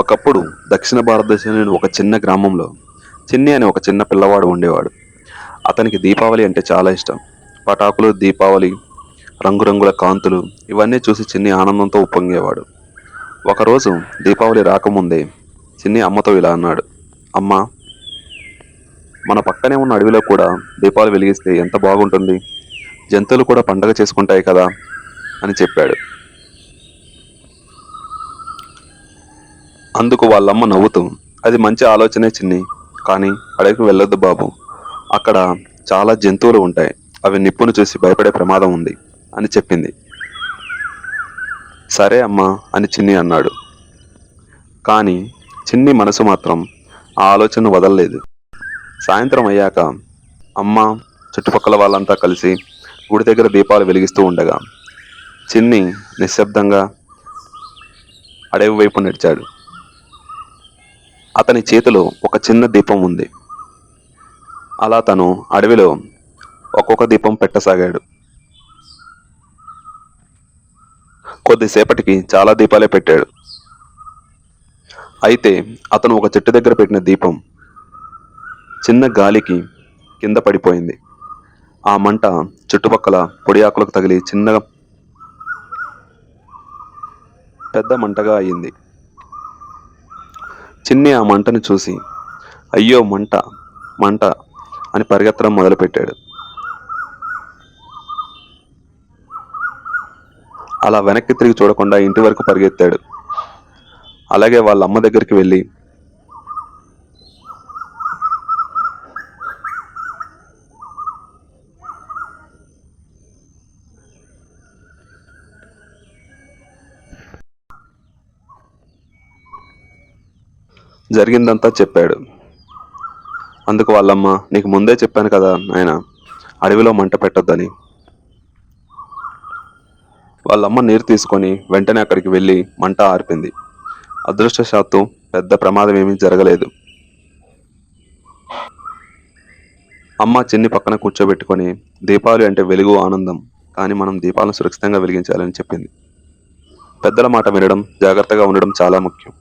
ఒకప్పుడు దక్షిణ భారతదేశంలోని ఒక చిన్న గ్రామంలో చిన్ని అనే ఒక చిన్న పిల్లవాడు ఉండేవాడు. అతనికి దీపావళి అంటే చాలా ఇష్టం. పటాకులు దీపావళి రంగురంగుల కాంతులు ఇవన్నీ చూసి చిన్ని ఆనందంతో ఉప్పొంగేవాడు. ఒకరోజు దీపావళి రాకముందే చిన్ని అమ్మతో ఇలా అన్నాడు అమ్మ మన పక్కనే ఉన్న అడవిలో కూడా దీపాలు వెలిగిస్తే ఎంత బాగుంటుంది? జంతువులు కూడా పండగ చేసుకుంటాయి కదా అని చెప్పాడు. అందుకు వాళ్ళమ్మ నవ్వుతూ అది మంచి ఆలోచనే చిన్ని కానీ అడవికి వెళ్ళొద్దు బాబు. అక్కడ చాలా జంతువులు ఉంటాయి. అవి నిప్పును చూసి భయపడే ప్రమాదం ఉంది అని చెప్పింది. సరే అమ్మా అని చిన్ని అన్నాడు. కానీ చిన్ని మనసు మాత్రం ఆ ఆలోచన వదలలేదు. సాయంత్రం అయ్యాక అమ్మ చుట్టుపక్కల వాళ్ళంతా కలిసి గుడి దగ్గర దీపాలు వెలిగిస్తూ ఉండగా చిన్ని నిశ్శబ్దంగా అడవి వైపు నడిచాడు. అతని చేతిలో ఒక చిన్న దీపం ఉంది. అలా తను అడవిలో ఒక్కొక్క దీపం పెట్టసాగాడు. కొద్దిసేపటికి చాలా దీపాలే పెట్టాడు. అయితే అతను ఒక చెట్టు దగ్గర పెట్టిన దీపం చిన్న గాలికి కింద పడిపోయింది. ఆ మంట చుట్టుపక్కల పొడి ఆకులకు తగిలి చిన్నగా పెద్ద మంటగా అయింది. చిన్ని ఆ మంటను చూసి అయ్యో మంట మంట అని పరిగెత్తడం మొదలుపెట్టాడు. అలా వెనక్కి తిరిగి చూడకుండా ఇంటి వరకు పరిగెత్తాడు. అలాగే వాళ్ళ అమ్మ దగ్గరికి వెళ్ళి జరిగిందంతా చెప్పాడు. అందుకు వాళ్ళమ్మ నీకు ముందే చెప్పాను కదా ఆయన అడవిలో మంట పెట్టొద్దని. వాళ్ళమ్మ నీరు తీసుకొని వెంటనే అక్కడికి వెళ్ళి మంట ఆర్పింది. అదృష్టశాత్తు పెద్ద ప్రమాదం ఏమీ జరగలేదు. అమ్మ చిన్ని పక్కన కూర్చోబెట్టుకొని దీపాలు అంటే వెలుగు ఆనందం కానీ మనం దీపాలను సురక్షితంగా వెలిగించాలని చెప్పింది. పెద్దల మాట వినడం జాగ్రత్తగా ఉండడం చాలా ముఖ్యం.